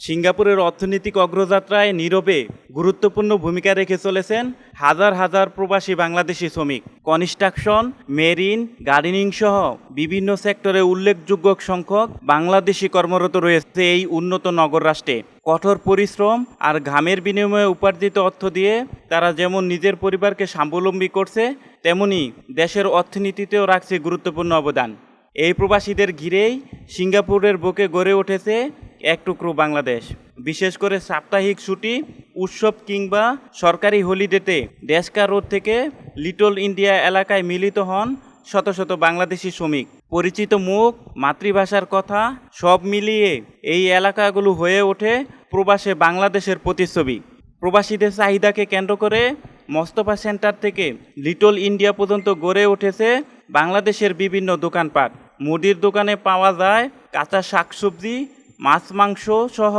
সিঙ্গাপুরের অর্থনৈতিক অগ্রযাত্রায় নীরবে গুরুত্বপূর্ণ ভূমিকা রেখে চলেছেন হাজার হাজার প্রবাসী বাংলাদেশি শ্রমিক। কনস্ট্রাকশন, মেরিন, গার্ডেনিং সহ বিভিন্ন সেক্টরে উল্লেখযোগ্য সংখ্যক বাংলাদেশি কর্মরত রয়েছে এই উন্নত নগর রাষ্ট্রে। কঠোর পরিশ্রম আর ঘামের বিনিময়ে উপার্জিত অর্থ দিয়ে তারা যেমন নিজের পরিবারকে স্বাবলম্বী করছে, তেমনি দেশের অর্থনীতিতেও রাখছে গুরুত্বপূর্ণ অবদান। এই প্রবাসীদের ঘিরেই সিঙ্গাপুরের বুকে গড়ে উঠেছে এক টুকরো বাংলাদেশ। বিশেষ করে সাপ্তাহিক ছুটি, উৎসব কিংবা সরকারি হলিডেতে ডেস্কা রোড থেকে লিটল ইন্ডিয়া এলাকায় মিলিত হন শত শত বাংলাদেশি শ্রমিক। পরিচিত মুখ, মাতৃভাষার কথা সব মিলিয়ে এই এলাকাগুলো হয়ে ওঠে প্রবাসে বাংলাদেশের প্রতিচ্ছবি। প্রবাসীদের চাহিদাকে কেন্দ্র করে মস্তফা সেন্টার থেকে লিটল ইন্ডিয়া পর্যন্ত গড়ে উঠেছে বাংলাদেশের বিভিন্ন দোকানপাট। মুদির দোকানে পাওয়া যায় কাঁচা শাকসবজি মাছ, মাংস সহ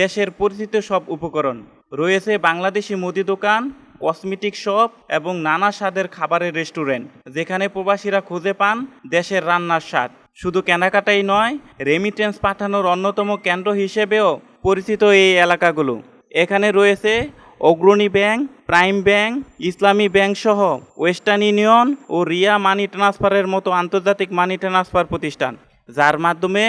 দেশের পরিচিত সব উপকরণ। রয়েছে বাংলাদেশি মুদি দোকান, কসমেটিক শপ এবং নানা স্বাদের খাবারের রেস্টুরেন্ট, যেখানে প্রবাসীরা খুঁজে পান দেশের রান্নার স্বাদ। শুধু কেনাকাটাই নয় রেমিটেন্স পাঠানোর অন্যতম কেন্দ্র হিসেবেও পরিচিত এই এলাকাগুলো। এখানে রয়েছে Agrani bank, prime bank, Islami bank সহ ওয়েস্টার্ন ইউনিয়ন ও রিয়া মানি ট্রান্সফারের মতো আন্তর্জাতিক মানি ট্রান্সফার প্রতিষ্ঠান, যার মাধ্যমে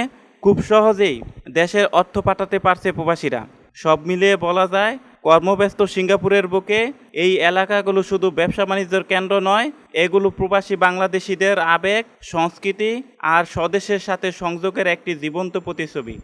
খুব সহজেই দেশের অর্থ পাঠাতে পারছে প্রবাসীরা। সব মিলিয়ে বলা যায়, কর্মব্যস্ত সিঙ্গাপুরের বুকে এই এলাকাগুলো শুধু ব্যবসা বাণিজ্যের কেন্দ্র নয়, এগুলো প্রবাসী বাংলাদেশিদের আবেগ, সংস্কৃতি আর স্বদেশের সাথে সংযোগের একটি জীবন্ত প্রতিছবি